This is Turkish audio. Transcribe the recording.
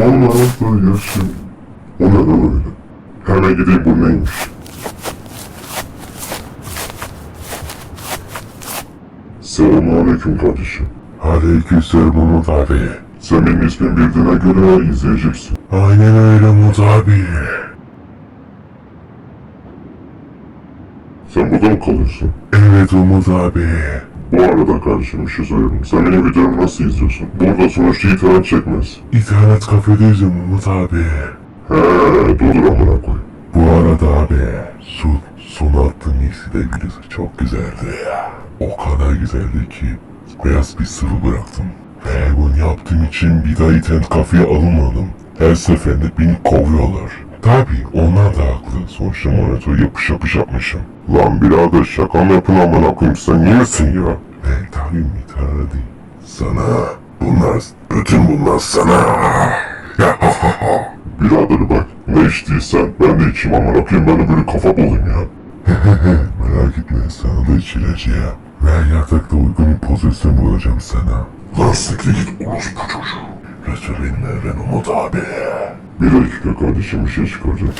onunla da yaşım. O ne lan öyle? Hemen gideyim bu neymiş? Selamünaleyküm kardeşim. Aleykümselam Umut abi. Sen benim ismimi bildiğine göre izleyeceksin. Aynen öyle Umut abi. Sen burada mı kalıyorsun? Evet Umut abi. Bu arada kardeşim bir şey söyleyeyim. Sen benim videomu nasıl izliyorsun? Burada sonuçta internet çekmez. İnternet kafedeyiz Umut abi. He, dur amına koy. Bu arada abi su, son attığın iyisi de birisi çok güzeldi ya. O kadar güzeldi ki beyaz bir sıvı bıraktım. Ve bunu yaptığım için bir daha internet kafeye alınmadım. Her seferinde beni kovuyorlar. Tabi onlar da haklı. Sonuçta monitör yapış yapış yapmışım. Lan birader şaka mı yapın amına koyayım sen iyi misin ya? Mitara değil. Sana bunlar, bütün bunlar sana. Birader bak ne içtiysen ben de içeyim amına koyayım ben de böyle kafa bulayım ya. Merak etme sana da içileceğim. Ve yatakta uygun bir pozisyon bulacağım sana. Lan siktir git orospu çocuğu. Resul benim evren Umut abi. Bir dakika kardeşim bir şey çıkaracağım.